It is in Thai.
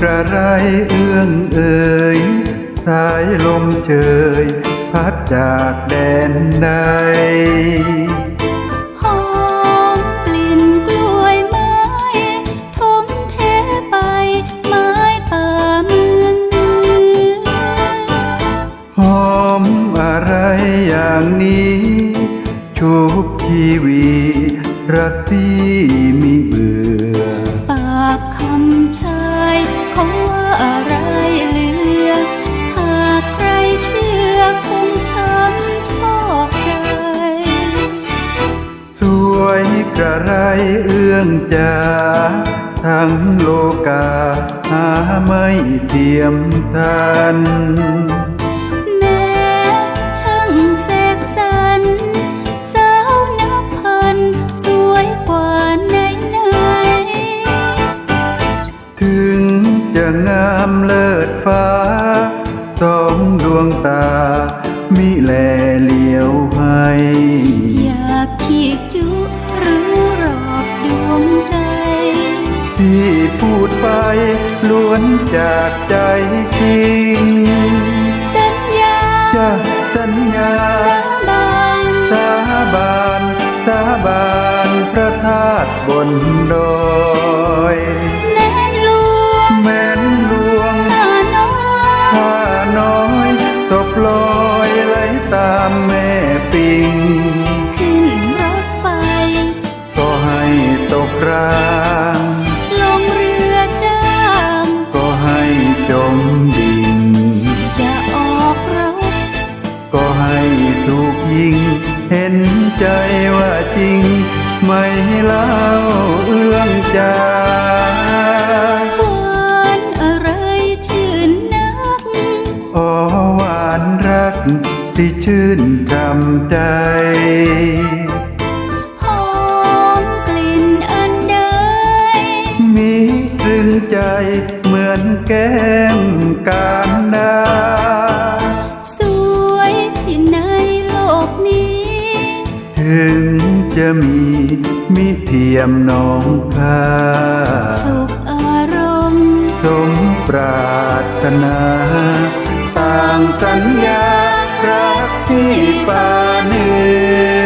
ไรเอื้องเอ่ยสายลมเชยพัดจากแดนใดหอมกลิ่นกล้วยไม้ทมเทไปไม้ป่ามืองเหอมอะไรอย่างนี้ชุบชีวี รักที่มีเบื่อ ปากคำชายเขาว่าอะไรเหลือ หากใครเชื่อคงช้ำชอบใจ สวยกระไรเอื้องจาทั้งโลกาหาไม่เทียมทัน ขี้จุรู้รอบดวงใจ ที่พูดไปล้วนจากใจจริง สัญญาจะสัญญา สาบานสาบานสาบานพระธาตุบนดอยแน่นลวงแม้นหลวงข้าน้อยข้าน้อยศพลอยไหลตามแม่ปิง รางลงเรือจ้างก็ให้จมดิ่งจะออกรบก็ให้ถูกยิง เห็นใจว่าจริง ไม่เล่าเอื้องจาหวานอะไรชื่นนักอ๋อหวานรักสิชื่นจำใจ เหมือนแก้มการดาสวยที่ในโลกนี้ ถึงจะมีมิเทียมน้องค่าสุขอารมณ์ สมปรารถนา ต่างสัญญารักที่ปานี